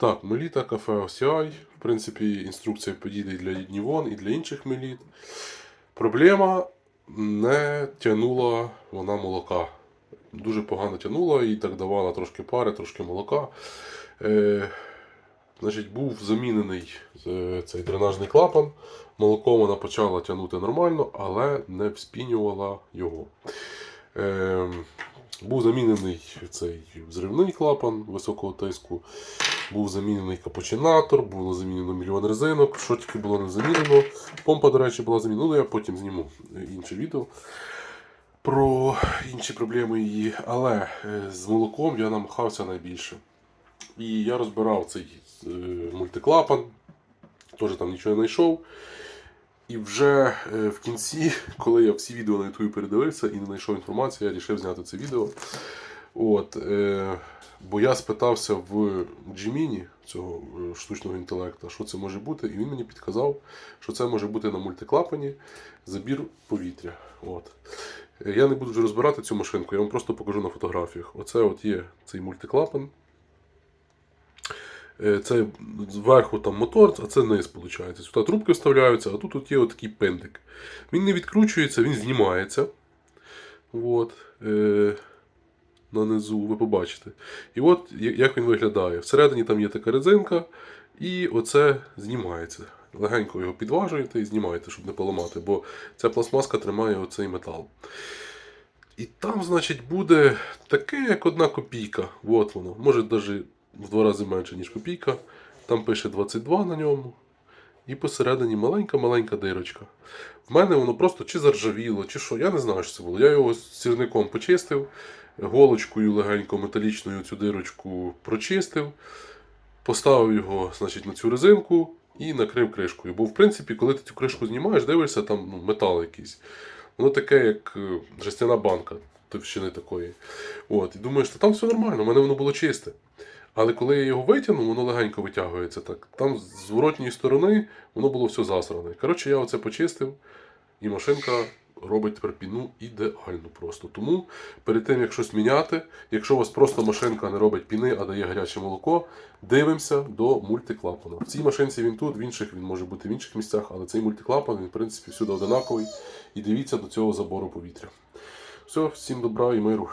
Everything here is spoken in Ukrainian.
Так, Меліта кафе OCI. В принципі, інструкція підійде і для Нівон, і для інших Меліт. Проблема не тягнула вона молока. Дуже погано тягнула і так давала трошки пари, трошки молока. Е, значить, був замінений е, цей дренажний клапан. Молоко вона почала тягнути нормально, але не вспінювала його. Е, був замінений цей взривний клапан високого тиску, був замінений капучинатор, було замінено мільйон резинок. Що тільки було не замінено. Помпа, до речі, була замінена. Ну, я потім зніму інше відео про інші проблеми її. Але е, з молоком я намахався найбільше. І я розбирав цей е, мультиклапан, теж там нічого не знайшов. І вже е, в кінці, коли я всі відео на YouTube передивився і не знайшов інформацію, я вирішив зняти це відео. От, е, бо я спитався в Джиміні цього е, штучного інтелекту, що це може бути, і він мені підказав, що це може бути на мультиклапані забір повітря. От. Я не буду вже розбирати цю машинку, я вам просто покажу на фотографіях. Оце от є цей мультиклапан. Е, Це зверху там мотор, а це низ, виходить. Сюди трубки вставляються, а тут от є отакий пендик. Він не відкручується, він знімається. От, е, на низу, ви побачите. І от як він виглядає. Всередині там є така резинка, і оце знімається. Легенько його підважуєте і знімаєте, щоб не поламати, бо ця пластмаска тримає оцей метал. І там, значить, буде таке, як одна копійка. От воно. Може навіть в два рази менше, ніж копійка. Там пише 22 на ньому. І посередині маленька-маленька дирочка. В мене воно просто чи заржавіло, чи що. Я не знаю, що це було. Я його сірником почистив, голочкою легенько металічною цю дирочку прочистив, поставив його значить, на цю резинку і накрив кришкою. Бо, в принципі, коли ти цю кришку знімаєш, дивишся, там ну, метал якийсь. Воно таке, як е, жестяна банка товщини такої. От, і думаєш, що там все нормально, у мене воно було чисте. Але коли я його витягнув, воно легенько витягується так. Там з зворотньої сторони воно було все засране. Коротше, я оце почистив, і машинка робить тепер піну ідеально просто. Тому перед тим, як щось міняти, якщо у вас просто машинка не робить піни, а дає гаряче молоко, дивимося до мультиклапана. В цій машинці він тут, в інших він може бути в інших місцях, але цей мультиклапан, він, в принципі, всюди одинаковий. І дивіться до цього забору повітря. Все, всім добра і миру.